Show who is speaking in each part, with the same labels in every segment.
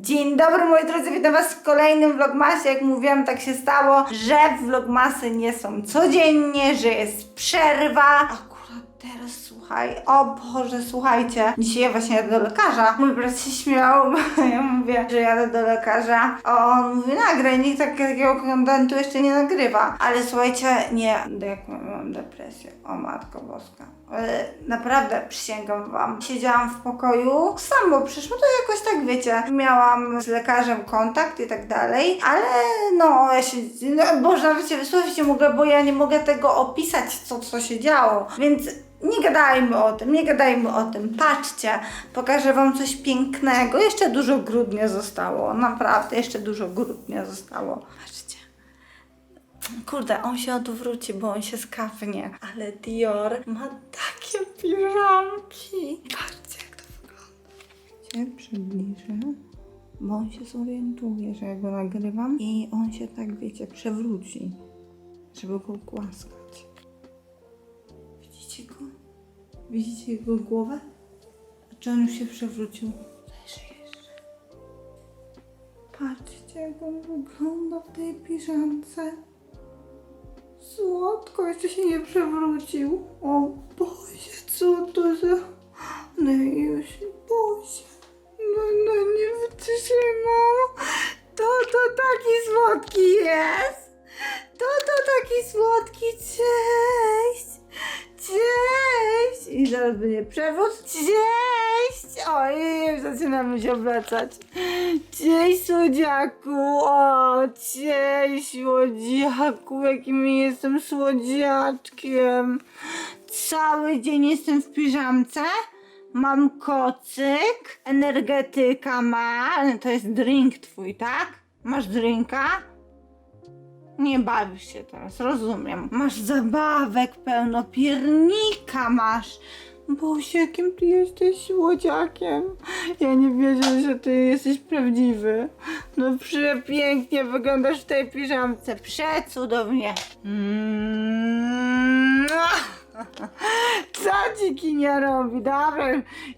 Speaker 1: Dzień dobry moi drodzy, witam was w kolejnym vlogmasie. Jak mówiłam, tak się stało, że vlogmasy nie są codziennie, że jest przerwa. Akurat teraz słuchaj, o Boże, słuchajcie. Dzisiaj ja właśnie jadę do lekarza. Mój brat się śmiał, bo ja mówię, że jadę do lekarza. A on mówi, nagraj, nikt tak- takiego kontentu jeszcze nie nagrywa. Ale słuchajcie, nie, jak mam depresję, o Matko Boska. Ale naprawdę przysięgam wam. Siedziałam w pokoju sam, bo przyszło to jakoś tak wiecie. Miałam z lekarzem kontakt i tak dalej, ale no ja się. No, Boże, nawet się wysłowić nie mogę, bo ja nie mogę tego opisać, co, co się działo. Więc nie gadajmy o tym, nie gadajmy o tym. Patrzcie, pokażę wam coś pięknego. Jeszcze dużo grudnia zostało. Naprawdę, jeszcze dużo grudnia zostało. Patrzcie. Kurde, on się odwróci, bo on się skapnie. Ale Dior ma takie piżamki. Patrzcie, jak to wygląda. Cię przybliżę, bo on się zorientuje, że ja go nagrywam i on się tak, wiecie, przewróci, żeby go głaskać. Widzicie jego głowę? A czy on już się przewrócił? Leży jeszcze. Patrzcie, jak on wygląda w tej piżamce. Słodko, jeszcze się nie przewrócił. O Boże, co to za... No już, Boże. No, no nie wytrzymam. To to taki słodki jest. To to taki słodki. Cześć. Zaraz będzie przewód. Cześć. Oj, zaczynamy się obracać. Cześć, słodziaku. O, cześć, słodziaku. Jakim jestem słodziaczkiem. Cały dzień jestem w piżamce. Mam kocyk. Energetyka ma. To jest drink twój, tak? Masz drinka? Nie bawisz się teraz, rozumiem. Masz zabawek pełno, piernika masz. Boże, jakim ty jesteś słodziakiem. Ja nie wierzę, że ty jesteś prawdziwy. No przepięknie wyglądasz w tej piżamce. Przecudownie. Mm. Co ci kinia robi? Dobra,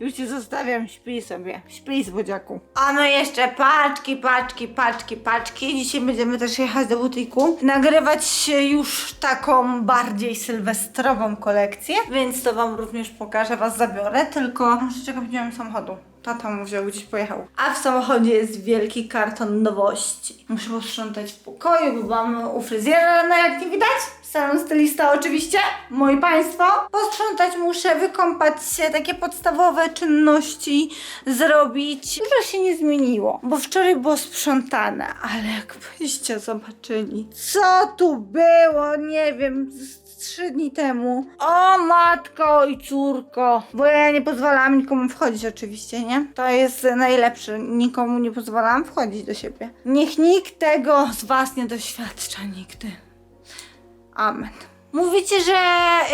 Speaker 1: już cię zostawiam, śpij sobie. Śpij, słodziaku. A my jeszcze paczki, paczki, paczki, paczki. Dzisiaj będziemy też jechać do butiku. Nagrywać już taką bardziej sylwestrową kolekcję, więc to wam również pokażę, was zabiorę, tylko muszę czekać, nie mam samochodu. Tata mu wziął, gdzieś pojechał. A w samochodzie jest wielki karton nowości. Muszę posprzątać w pokoju, bo mam u fryzjera, no jak nie widać. Salon stylista oczywiście, moi państwo. Posprzątać muszę, wykąpać się, takie podstawowe czynności zrobić. Dużo się nie zmieniło, bo wczoraj było sprzątane, ale jakbyście zobaczyli, co tu było, nie wiem, z trzy dni temu. O matko i córko, bo ja nie pozwalałam nikomu wchodzić oczywiście, nie? To jest najlepsze, nikomu nie pozwalałam wchodzić do siebie. Niech nikt tego z was nie doświadcza nigdy. Amen. Mówicie, że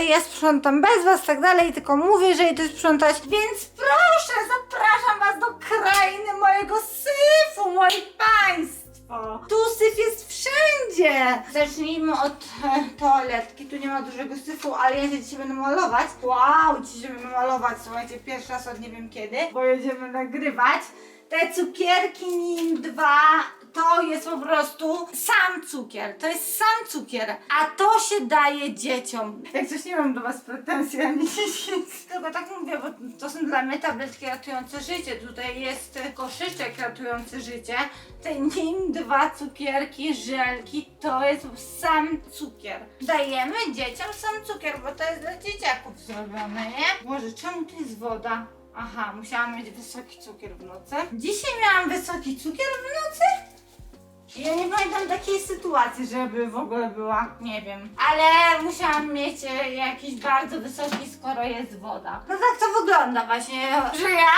Speaker 1: ja sprzątam bez was, tak dalej, tylko mówię, że idę sprzątać, więc proszę, zapraszam was do krainy mojego syfu, moi państwo. Tu syf jest wszędzie. Zacznijmy od e, toaletki. Tu nie ma dużego syfu, ale ja się dzisiaj będę malować. Wow, dzisiaj będę malować, słuchajcie, pierwszy raz od nie wiem kiedy, bo jedziemy nagrywać. Te cukierki NIM 2 to jest po prostu sam cukier. To jest sam cukier. A to się daje dzieciom. Jak coś nie mam do was pretensji, ani nic. Tylko tak mówię, bo to są dla mnie tabletki ratujące życie. Tutaj jest koszyczek ratujący życie. Te nim dwa cukierki, żelki, to jest sam cukier. Dajemy dzieciom sam cukier, bo to jest dla dzieciaków zrobione, nie? Boże, czemu tu jest woda? Aha, musiałam mieć wysoki cukier w nocy. Dzisiaj miałam wysoki cukier w nocy? Ja nie pamiętam takiej sytuacji, żeby w ogóle była, nie wiem. Ale musiałam mieć e, jakiś bardzo wysoki, skoro jest woda. No tak to wygląda właśnie, że ja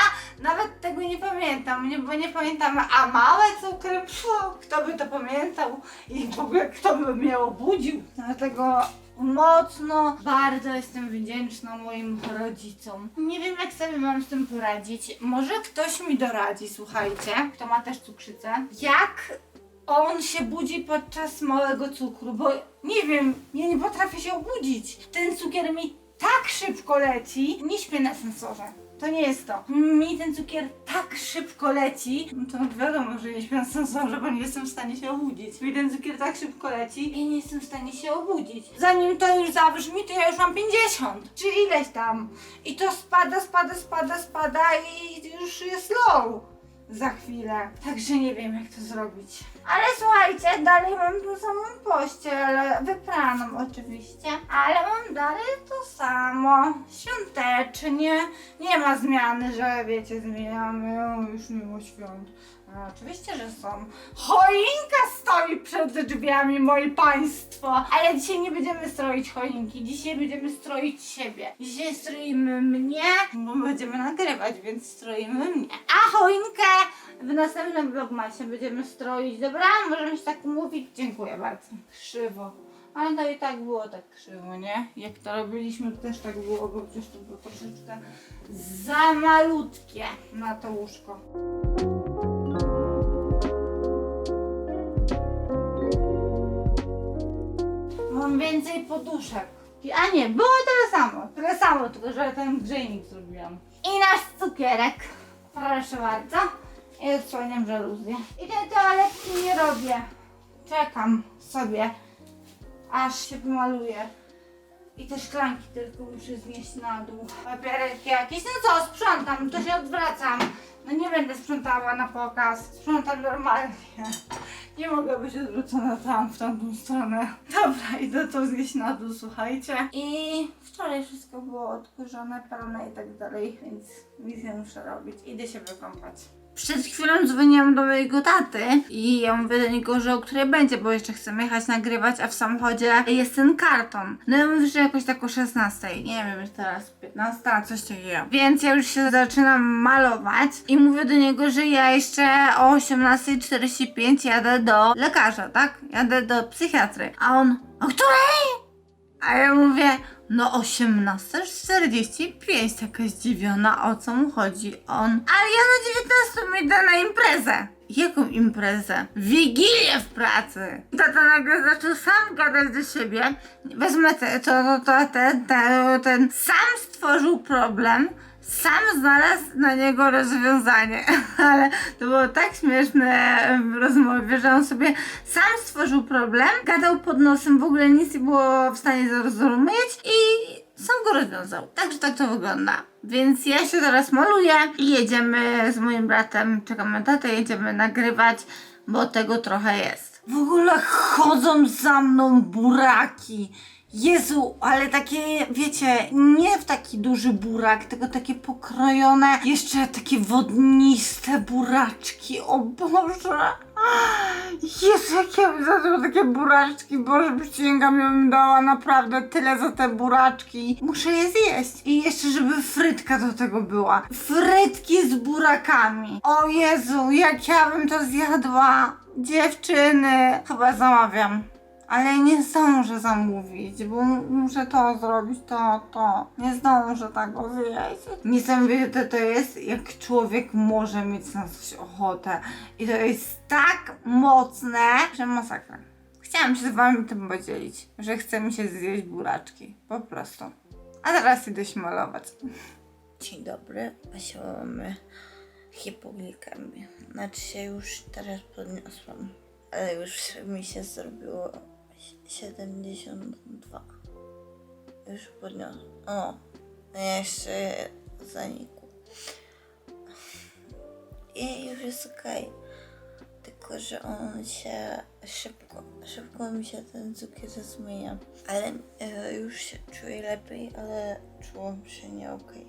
Speaker 1: nawet tego nie pamiętam, nie, bo nie pamiętam, a małe cukry, pfu, kto by to pamiętał i w ogóle kto by mnie obudził. Dlatego mocno, bardzo jestem wdzięczna moim rodzicom. Nie wiem, jak sobie mam z tym poradzić. Może ktoś mi doradzi, słuchajcie, kto ma też cukrzycę. Jak on się budzi podczas małego cukru, bo nie wiem, ja nie potrafię się obudzić. Ten cukier mi tak szybko leci, nie śpię na sensorze. To nie jest to. Mi ten cukier tak szybko leci, no to wiadomo, że nie śpię na sensorze, bo nie jestem w stanie się obudzić. Mi ten cukier tak szybko leci i nie jestem w stanie się obudzić. Zanim to już zabrzmi, to ja już mam 50, czy ileś tam. I to spada, spada, spada, spada i już jest low za chwilę. Także nie wiem jak to zrobić. Ale słuchajcie, dalej mam tą samą pościel, wypraną oczywiście, ale mam dalej to samo, świątecznie, nie ma zmiany, że wiecie, zmieniamy o, już mimo świąt. Oczywiście, że są. Choinka stoi przed drzwiami, moi państwo. Ale dzisiaj nie będziemy stroić choinki, dzisiaj będziemy stroić siebie. Dzisiaj stroimy mnie, bo będziemy nagrywać, więc stroimy mnie. A choinkę w następnym vlogmasie będziemy stroić. Dobra? Możemy się tak umówić? Dziękuję bardzo. Krzywo. Ale to i tak było tak krzywo, nie? Jak to robiliśmy, to też tak było, bo przecież to było troszeczkę za malutkie na to łóżko. Więcej poduszek. A nie, było tyle samo. Tyle samo, tylko że ten grzejnik zrobiłam. I nasz cukierek. Proszę bardzo. I odsłaniam żaluzję. I tej toaletki nie robię. Czekam sobie, aż się pomaluje. I te szklanki tylko muszę znieść na dół. Papierek jakiś. No co, sprzątam, to się odwracam. No nie będę sprzątała na pokaz. Sprzątam normalnie. Nie mogę być odwrócona tam, w tamtą stronę. Dobra, idę to zjeść na dół, słuchajcie. I wczoraj wszystko było odkurzone, pełne i tak dalej, więc nie muszę robić. Idę się wykąpać. Przed chwilą dzwoniłam do mojego taty i ja mówię do niego, że o której będzie, bo jeszcze chcemy jechać nagrywać, a w samochodzie jest ten karton. No ja mówię, że jakoś tak o 16, nie wiem, już teraz 15, coś takiego. Więc ja już się zaczynam malować i mówię do niego, że ja jeszcze o 18.45 jadę do lekarza, tak? Jadę do psychiatry. A on, o której? A ja mówię, no 18.45, taka zdziwiona, o co mu chodzi. On, ale ja na 19 idę na imprezę. Jaką imprezę? Wigilię w pracy. Tata nagle zaczął sam gadać do siebie. Wezmę te, to, to, to, ten, ten, ten, sam stworzył problem, sam znalazł na niego rozwiązanie. Ale to było tak śmieszne w rozmowie, że on sobie sam stworzył problem, gadał pod nosem, w ogóle nic nie było w stanie zrozumieć i sam go rozwiązał. Także tak to wygląda. Więc ja się teraz maluję i jedziemy z moim bratem, czekam na tatę, jedziemy nagrywać, bo tego trochę jest. W ogóle chodzą za mną buraki. Jezu, ale takie, wiecie, nie w taki duży burak, tylko takie pokrojone, jeszcze takie wodniste buraczki, o Boże. Jezu, jak ja bym za to takie buraczki, Boże, przysięgam, ja bym dała naprawdę tyle za te buraczki. Muszę je zjeść. I jeszcze, żeby frytka do tego była. Frytki z burakami. O Jezu, jak ja bym to zjadła. Dziewczyny, chyba zamawiam. Ale nie zdążę zamówić, bo muszę to zrobić, to, to. Nie zdążę tego zjeść. Niesamowite to jest, jak człowiek może mieć na coś ochotę. I to jest tak mocne, że masakra. Chciałam się z wami tym podzielić, że chce mi się zjeść buraczki. Po prostu. A teraz idę się malować.
Speaker 2: Dzień dobry, właśnie mamy hipoglikemię. Znaczy się już teraz podniosłam, ale już mi się zrobiło 72. Już podniosłam. O, no jeszcze zanikło. I już jest okej. Tylko, że on się szybko, szybko mi się ten cukier zmienia. Ale e, już się czuję lepiej, ale czułam się nie okej.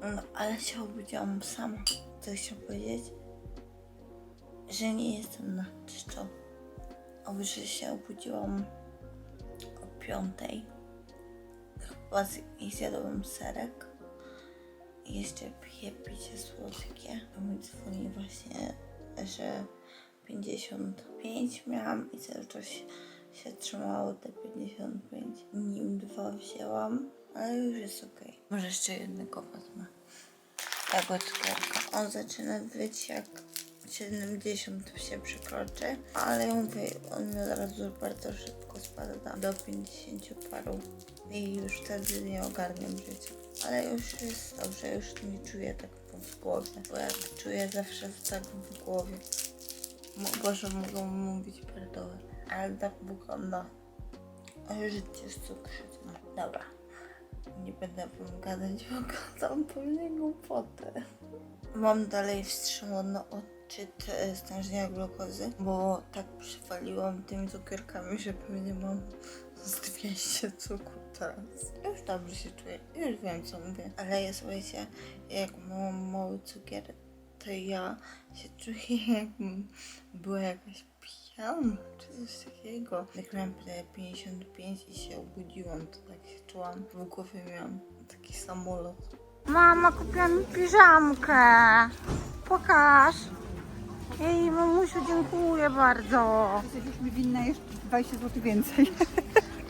Speaker 2: No, ale się obudziłam sama. Co chcę powiedzieć? Że nie jestem na czczo. Oby, że się obudziłam o piątej. Chyba zjadłam serek. Jeszcze piję picie słodkie. Mi dzwoni właśnie, że 55 miałam i cały czas się, się trzymało te 55. Nim dwa wzięłam, ale już jest okej. Może jeszcze jednego wezmę. Tego cukierka. On zaczyna być jak 70 się przekroczy, ale ja mówię, on od razu bardzo szybko spada do 50 paru i już wtedy nie ogarniam życia. Ale już jest dobrze, już nie czuję tak w głowie. Bo jak czuję zawsze tak w głowie. Boże, mogą mówić pierdoły. Ale tak wygląda. Ale życie z cukrzycą. Dobra. Nie będę wam gadać, bo gadam pewnie głupotę. Mam dalej wstrzymany odczyt e, stężenia glukozy, bo tak przywaliłam tymi cukierkami, że pewnie mam z 200 cukru teraz. Już dobrze się czuję, już wiem co mówię. Ale ja słuchajcie, jak mam mały cukier, to ja się czuję jakbym była jakaś pijana, czy coś takiego. Jak miałam wtedy 55 i się obudziłam, to tak się czułam. W głowie miałam taki samolot.
Speaker 1: Mama kupiła mi piżamkę. Pokaż. Jej, mamusiu, dziękuję bardzo.
Speaker 3: Jesteś mi winna jeszcze 20 zł więcej.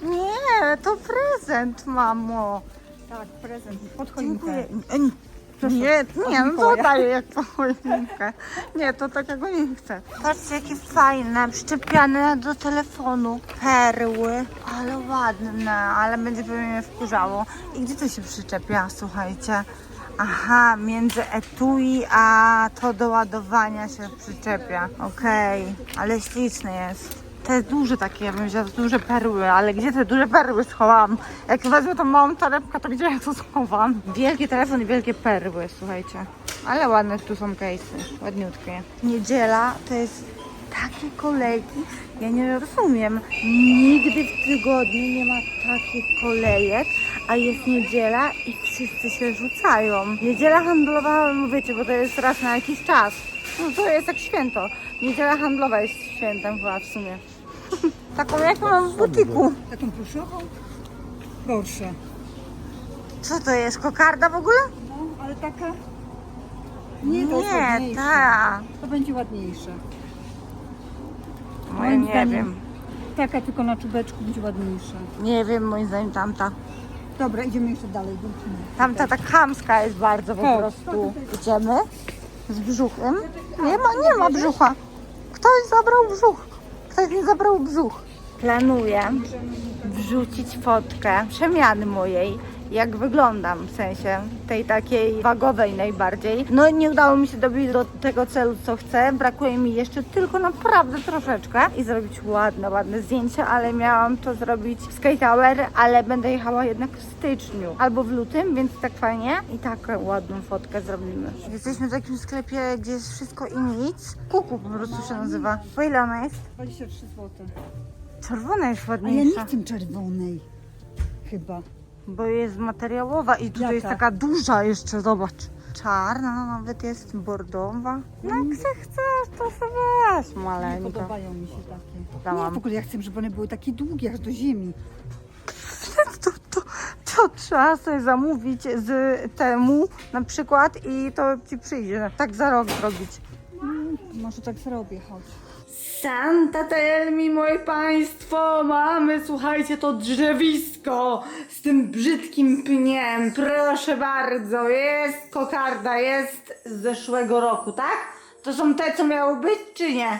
Speaker 1: Nie, to prezent, mamo.
Speaker 3: Tak, prezent pod choinkę.
Speaker 1: Dziękuję.
Speaker 3: Proszę,
Speaker 1: Nie,
Speaker 3: od
Speaker 1: nie, no
Speaker 3: Mikołaja.
Speaker 1: daję jak po choinkę. Nie, to takiego nie chcę. Patrzcie, jakie fajne, przyczepiane do telefonu. Perły, ale ładne, ale będzie pewnie mnie wkurzało. I gdzie to się przyczepia, słuchajcie? Aha, między etui a to do ładowania się przyczepia. Okej, ale śliczny jest. Te duże takie, ja bym wzięła duże perły, ale gdzie te duże perły schowałam? Jak wezmę tą małą torebkę, to gdzie ja to schowam? Wielki telefon i wielkie perły, słuchajcie. Ale ładne tu są case'y, ładniutkie. Niedziela to jest takie kolejki, ja nie rozumiem. Nigdy w tygodniu nie ma takich kolejek, a jest niedziela i wszyscy się rzucają. Niedziela handlowa, no wiecie, bo to jest raz na jakiś czas. No to jest jak święto. Niedziela handlowa jest świętem chyba w sumie. Taką jak mam w butiku.
Speaker 3: Taką pluszową? Gorsze.
Speaker 1: Co to jest? Kokarda w ogóle?
Speaker 3: No, ale taka... Nie, to jest
Speaker 1: Nie, ta.
Speaker 3: To będzie ładniejsze.
Speaker 1: No, ja
Speaker 3: Moim
Speaker 1: nie
Speaker 3: zdaniem
Speaker 1: wiem.
Speaker 3: Taka tylko na czubeczku będzie ładniejsza.
Speaker 1: Nie wiem, moim zdaniem tamta.
Speaker 3: Dobra, idziemy jeszcze dalej. Wrócimy.
Speaker 1: Tamta tak chamska jest bardzo po
Speaker 3: Chodź.
Speaker 1: prostu. Idziemy z brzuchem. Nie ma, nie ma brzucha. Ktoś zabrał brzuch. Ktoś mi zabrał brzuch. Planuję wrzucić fotkę przemiany mojej, jak wyglądam, w sensie tej takiej wagowej najbardziej. No nie udało mi się dobić do tego celu, co chcę. Brakuje mi jeszcze tylko naprawdę troszeczkę i zrobić ładne, ładne zdjęcia, ale miałam to zrobić w Sky Tower, ale będę jechała jednak w styczniu albo w lutym, więc tak fajnie i taką ładną fotkę zrobimy. Jesteśmy w takim sklepie, gdzie jest wszystko i nic. Kuku po prostu się nazywa. Po ile ona jest?
Speaker 3: 23 zł.
Speaker 1: Czerwona jest
Speaker 3: A ja
Speaker 1: ładniejsza.
Speaker 3: nie chcę czerwonej. Chyba.
Speaker 1: Bo jest materiałowa i tutaj
Speaker 3: Jaka?
Speaker 1: jest taka duża jeszcze, zobacz. Czarna nawet jest, bordowa. No jak se chcesz, to sobie weź
Speaker 3: Nie podobają mi się takie.
Speaker 1: Dałam.
Speaker 3: Nie, w ogóle ja chcę, żeby one były takie długie, aż do ziemi.
Speaker 1: To, to, to trzeba sobie zamówić z temu na przykład i to ci przyjdzie. Tak za rok zrobić.
Speaker 3: Może tak zrobię, chodź.
Speaker 1: Santa tell me, moi państwo, mamy, słuchajcie, to drzewisko z tym brzydkim pniem. Proszę bardzo, jest kokarda, jest z zeszłego roku, tak? To są te, co miały być, czy nie?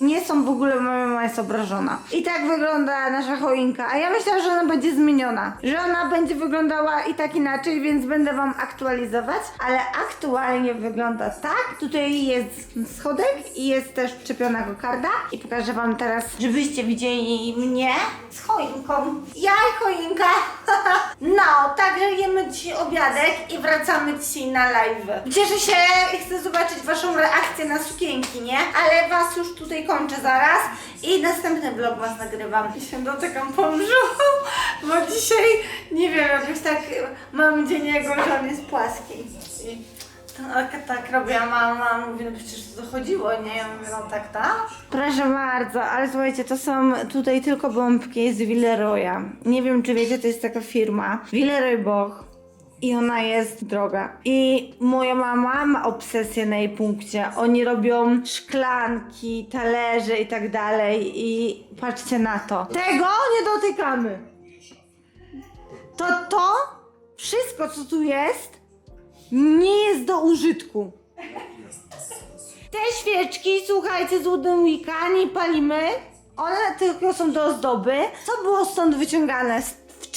Speaker 1: Nie są w ogóle, moja mama jest obrażona. I tak wygląda nasza choinka, a ja myślałam, że ona będzie zmieniona. Że ona będzie wyglądała i tak inaczej, więc będę wam aktualizować, ale aktualnie wygląda tak. Tutaj jest schodek i jest też przyczepiona kokarda i pokażę wam teraz, żebyście widzieli mnie z choinką. Ja i choinka. no, także jemy dzisiaj obiadek i wracamy dzisiaj na live. Cieszę się i chcę zobaczyć waszą reakcję na sukienki, nie? Ale was już tutaj kończę zaraz i następny vlog was nagrywam. I się dotykam po brzuchu, bo dzisiaj, nie wiem, jakoś tak mam dzień jego, że on jest płaski. I tak, tak robiła mama, mówi, no przecież to chodziło, nie? Ja mówię, no tak, tak. Proszę bardzo, ale słuchajcie, to są tutaj tylko bombki z Villeroya. Nie wiem, czy wiecie, to jest taka firma. Villeroy Boch. I ona jest droga. I moja mama ma obsesję na jej punkcie. Oni robią szklanki, talerze i tak dalej. I patrzcie na to. Tego nie dotykamy. To to, wszystko co tu jest, nie jest do użytku. Te świeczki, słuchajcie, z nie palimy. One tylko są do ozdoby. Co było stąd wyciągane?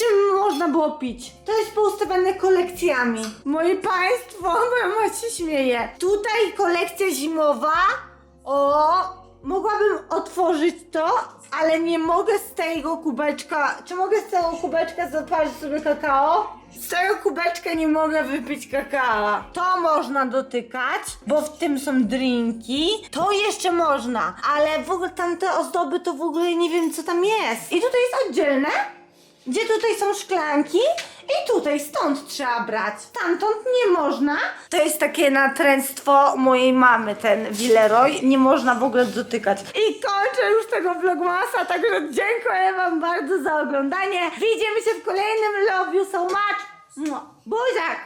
Speaker 1: Czym można było pić. To jest poustawiane kolekcjami. Moje państwo, moja mać się śmieje. Tutaj kolekcja zimowa. O, mogłabym otworzyć to, ale nie mogę z tego kubeczka. Czy mogę z tego kubeczka zapalić sobie kakao? Z tego kubeczka nie mogę wypić kakao. To można dotykać, bo w tym są drinki. To jeszcze można, ale w ogóle tamte ozdoby to w ogóle nie wiem co tam jest. I tutaj jest oddzielne. Gdzie tutaj są szklanki i tutaj stąd trzeba brać. Stamtąd nie można. To jest takie natręctwo mojej mamy, ten Villeroy. Nie można w ogóle dotykać. I kończę już tego vlogmasa, także dziękuję wam bardzo za oglądanie. Widzimy się w kolejnym Love You So Much. Mua. Buziak!